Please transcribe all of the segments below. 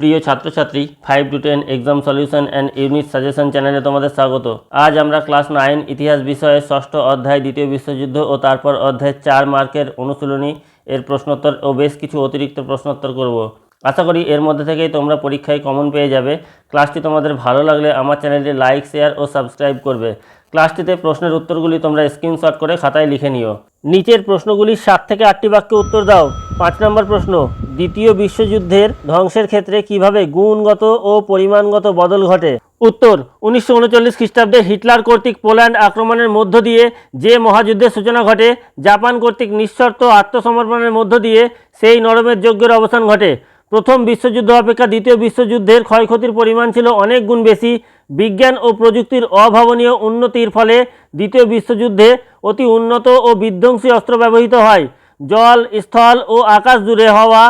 প্রিয় ছাত্রছাত্রী five to ten exam solution and unit suggestion চ্যানেলে তোমাদের স্বাগত। আজ আমরা ক্লাস নাইন ইতিহাস বিষয়ে ষষ্ঠ অধ্যায়, দ্বিতীয় বিশ্বযুদ্ধ ও তারপর অধ্যায় চার মার্কের অনুশীলনী, এর প্রশ্নোত্তর ও বেশ কিছু অতিরিক্ত প্রশ্নোত্তর করব। আশা করি এর মধ্যে থেকেই তোমরা পরীক্ষায় কমন পেয়ে যাবে। ক্লাসটি তোমাদের ভালো লাগলে আমার চ্যানেলটি লাইক শেয়ার ও সাবস্ক্রাইব করবে। ক্লাসটিতে প্রশ্নের উত্তরগুলি তোমরা স্ক্রিনশট করে খাতায় লিখে নিও। নিচের প্রশ্নগুলির সাত থেকে আটটি বাক্যে উত্তর দাও। পাঁচ নম্বর প্রশ্ন, দ্বিতীয় বিশ্বযুদ্ধের ধ্বংসের ক্ষেত্রে কীভাবে গুণগত ও পরিমাণগত বদল ঘটে? উত্তর, উনিশশো উনচল্লিশ খ্রিস্টাব্দে হিটলার কর্তৃক পোল্যান্ড আক্রমণের মধ্য দিয়ে যে মহাযুদ্ধের সূচনা ঘটে, জাপান কর্তৃক নিঃশর্ত আত্মসমর্পণের মধ্য দিয়ে সেই নরমের যজ্ঞের অবসান ঘটে। প্রথম বিশ্বযুদ্ধ অপেক্ষা দ্বিতীয় বিশ্বযুদ্ধের ক্ষয়ক্ষতির পরিমাণ ছিল অনেক গুণ বেশি। বিজ্ঞান ও প্রযুক্তির অভাবনীয় উন্নতির ফলে দ্বিতীয় বিশ্বযুদ্ধে অতি উন্নত ও বিধ্বংসী অস্ত্র ব্যবহৃত হয়। জল, স্থল ও আকাশ জুড়ে হওয়া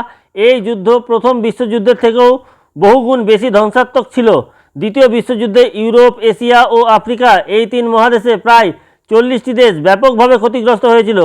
এই যুদ্ধ প্রথম বিশ্বযুদ্ধের থেকেও বহুগুণ বেশি ধ্বংসাত্মক ছিল। দ্বিতীয় বিশ্বযুদ্ধে ইউরোপ, এশিয়া ও আফ্রিকা এই তিন মহাদেশে প্রায় চল্লিশটি দেশ ব্যাপকভাবে ক্ষতিগ্রস্ত হয়েছিল।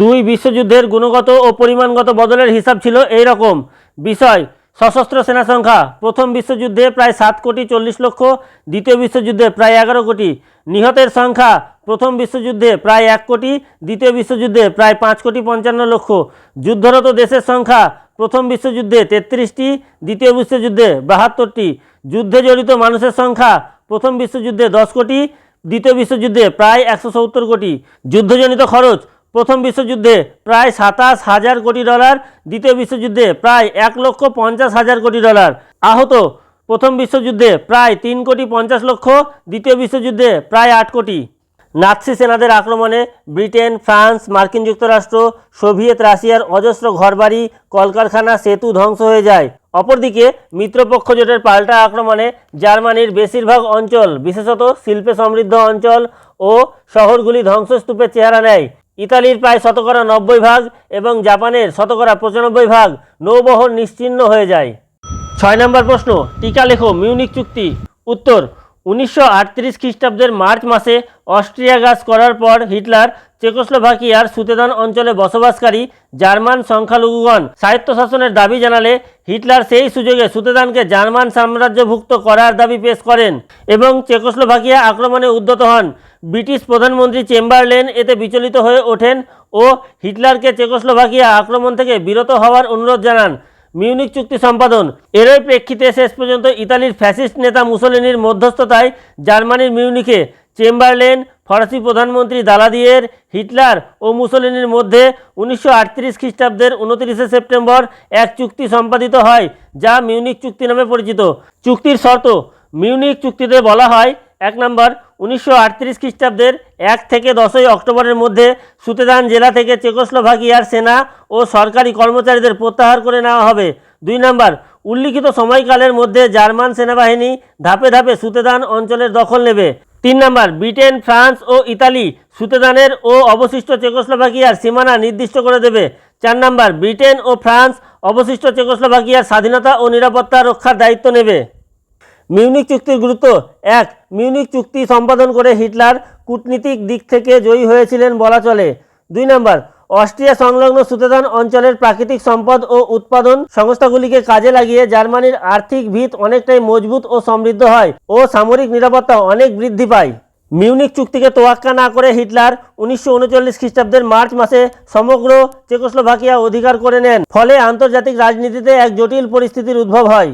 দুই বিশ্বযুদ্ধের গুণগত ও পরিমাণগত বদলের হিসাব ছিল এই রকম। বিষয়, সশস্ত্র সেনা সংখ্যা, প্রথম বিশ্বযুদ্ধে প্রায় সাত কোটি চল্লিশ লক্ষ, দ্বিতীয় বিশ্বযুদ্ধে প্রায় এগারো কোটি। নিহতের সংখ্যা, প্রথম বিশ্বযুদ্ধে প্রায় এক কোটি, দ্বিতীয় বিশ্বযুদ্ধে প্রায় পাঁচ কোটি পঞ্চান্ন লক্ষ। যুদ্ধরত দেশের সংখ্যা, প্রথম বিশ্বযুদ্ধে তেত্রিশটি, দ্বিতীয় বিশ্বযুদ্ধে বাহাত্তরটি। যুদ্ধে জড়িত মানুষের সংখ্যা, প্রথম বিশ্বযুদ্ধে দশ কোটি, দ্বিতীয় বিশ্বযুদ্ধে প্রায় একশো সত্তর কোটি। যুদ্ধজনিত খরচ প্রথম বিশ্বযুদ্ধে প্রায় সাতাশ হাজার কোটি ডলার, দ্বিতীয় বিশ্বযুদ্ধে প্রায় এক লক্ষ পঞ্চাশ হাজার কোটি ডলার। আহত প্রথম বিশ্বযুদ্ধে প্রায় তিন কোটি পঞ্চাশ লক্ষ, দ্বিতীয় বিশ্বযুদ্ধে প্রায় আট কোটি। নাৎসি সেনাদের আক্রমণে ব্রিটেন, ফ্রান্স, মার্কিন যুক্তরাষ্ট্র, সোভিয়েত রাশিয়ার অজস্র ঘরবাড়ি, কলকারখানা, সেতু ধ্বংস হয়ে যায়। অপরদিকে মিত্রপক্ষ জোটের পাল্টা আক্রমণে জার্মানির বেশিরভাগ অঞ্চল, বিশেষত শিল্পে সমৃদ্ধ অঞ্চল ও শহরগুলি ধ্বংসস্তূপের চেহারা নেয়। ইতালির প্রায় শতকরা নব্বই ভাগ এবং জাপানের শতকরা পঁচানব্বই ভাগ নৌবহর নিশ্চিহ্ন হয়ে যায়। ছয় নম্বর প্রশ্ন, টিকা লেখো মিউনিক চুক্তি। উত্তর, উনিশশো আটত্রিশ খ্রিস্টাব্দের মার্চ মাসে অস্ট্রিয়াগাস করার পর হিটলার চেকোস্লোভাকিয়ার সুতেদান অঞ্চলে বসবাসকারী জার্মান সংখ্যালঘুগণ স্বায়ত্তশাসনের দাবি জানালে হিটলার সেই সুযোগে সুতেদানকে জার্মান সাম্রাজ্যভুক্ত করার দাবি পেশ করেন এবং চেকোস্লোভাকিয়া আক্রমণে উদ্যত হন। ব্রিটিশ প্রধানমন্ত্রী চেম্বারলেন। এতে বিচলিত হয়ে ওঠেন ও হিটলারকে চেকোস্লোভাকিয়া আক্রমণ থেকে বিরত হওয়ার অনুরোধ জানান মিউনিক চুক্তি সম্পাদন। এরই প্রেক্ষিতে শেষ পর্যন্ত ইতালির ফ্যাসিস্ট নেতা মুসোলিনির মধ্যস্থতায় জার্মানির মিউনিকে চেম্বারলেন ফরাসি প্রধানমন্ত্রী দালাদিয়ের হিটলার ও মুসোলিনির মধ্যে উনিশশো আটত্রিশ খ্রিস্টাব্দের উনত্রিশে সেপ্টেম্বর এক চুক্তি সম্পাদিত হয়, যা মিউনিক চুক্তি নামে পরিচিত। চুক্তির শর্ত মিউনিক চুক্তিতে বলা হয় এক নম্বর, উনিশশো আটত্রিশ খ্রিস্টাব্দের এক থেকে দশই অক্টোবরের মধ্যে সুতেদান জেলা থেকে চেকোস্লোভাকিয়ার সেনা ও সরকারি কর্মচারীদের প্রত্যাহার করে নেওয়া হবে। দুই নম্বর, উল্লিখিত সময়কালের মধ্যে জার্মান সেনাবাহিনী ধাপে ধাপে সুতেদান অঞ্চলের দখল নেবে। তিন নম্বর, ব্রিটেন, ফ্রান্স ও ইতালি সুতেদানের ও অবশিষ্ট চেকোস্লোভাকিয়ার সীমানা নির্দিষ্ট করে দেবে। চার নম্বর, ব্রিটেন ও ফ্রান্স অবশিষ্ট চেকোস্লোভাকিয়ার স্বাধীনতা ও নিরাপত্তা রক্ষার দায়িত্ব নেবে। মিউনিক চুক্তির গুরুত্ব এক। মিউনিক চুক্তি সম্পাদন করে হিটলার কূটনীতিক দিক থেকে জয়ী হয়েছিলেন বলা চলে। দুই নম্বর, অস্ট্রিয়া সংলগ্ন সুতেদান অঞ্চলের প্রাকৃতিক সম্পদ ও উৎপাদন সংস্থাগুলিকে কাজে লাগিয়ে জার্মানির আর্থিক ভিত অনেকটাই মজবুত ও সমৃদ্ধ হয় ও সামরিক নিরাপত্তা অনেক বৃদ্ধি পায়। মিউনিক চুক্তিকে তোয়াক্কা না করে হিটলার উনিশশো উনচল্লিশ খ্রিস্টাব্দের মার্চ মাসে সমগ্র চেকোস্লোভাকিয়া অধিকার করে নেন। ফলে আন্তর্জাতিক রাজনীতিতে এক জটিল পরিস্থিতির উদ্ভব হয়।